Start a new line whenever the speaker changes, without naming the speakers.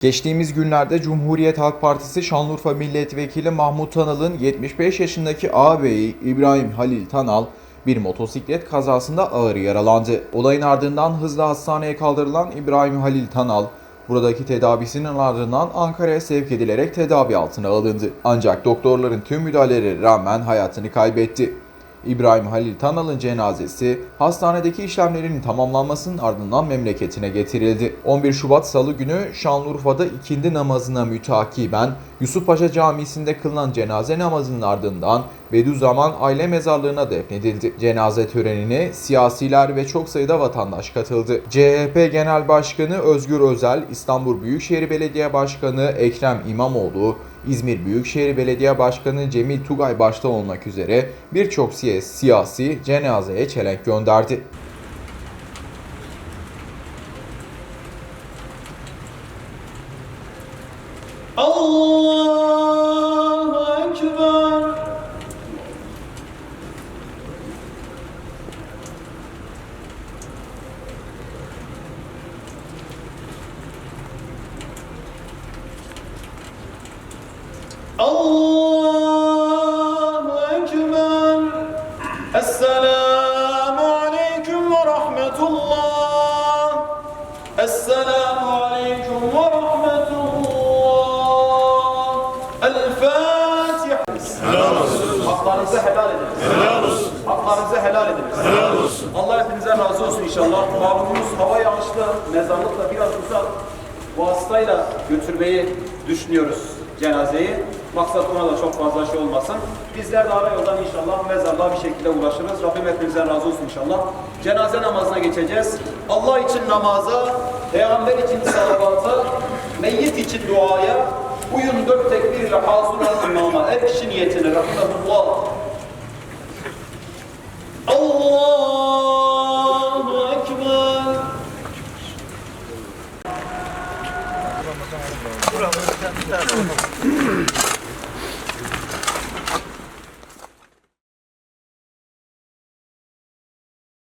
Geçtiğimiz günlerde Cumhuriyet Halk Partisi Şanlıurfa Milletvekili Mahmut Tanal'ın 75 yaşındaki ağabeyi İbrahim Halil Tanal bir motosiklet kazasında ağır yaralandı. Olayın ardından hızla hastaneye kaldırılan İbrahim Halil Tanal, buradaki tedavisinin ardından Ankara'ya sevk edilerek tedavi altına alındı. Ancak doktorların tüm müdahaleleri rağmen hayatını kaybetti. İbrahim Halil Tanal'ın cenazesi hastanedeki işlemlerinin tamamlanmasının ardından memleketine getirildi. 11 Şubat Salı günü Şanlıurfa'da ikindi namazına mütakiben Yusufpaşa Camisi'nde kılınan cenaze namazının ardından Bediüzzaman aile mezarlığına defnedildi. Cenaze törenine siyasiler ve çok sayıda vatandaş katıldı. CHP Genel Başkanı Özgür Özel, İstanbul Büyükşehir Belediye Başkanı Ekrem İmamoğlu, İzmir Büyükşehir Belediye Başkanı Cemil Tugay başta olmak üzere birçok siya- siyasi cenazeye çelenk gönderdi.
Allahu Ekber Allahu Ekber Esselamu Aleyküm ve Rahmetullah Esselamu Aleyküm ve Rahmetullah El Fatiha
Helal olsun.
Haklarınızı helal ediniz.
Helal olsun.
Haklarınızı helal ediniz.
Helal olsun.
Allah hepinizden razı olsun inşallah. Malumunuz hava yağışlı, mezarlıkla biraz uzak vasıtayla götürmeyi düşünüyoruz cenazeyi. Maksat ona da çok fazla şey olmasın. Bizler de ara yoldan inşallah mezarlığa bir şekilde ulaşırız. Rabbim hepinizden razı olsun inşallah. Cenaze namazına geçeceğiz. Allah için namaza, peygamber için salavata, meyyit için duaya, uyun dört tekbirle hazır olan imama, her kişi niyetine, Rahmetullah. Allahu Ekber.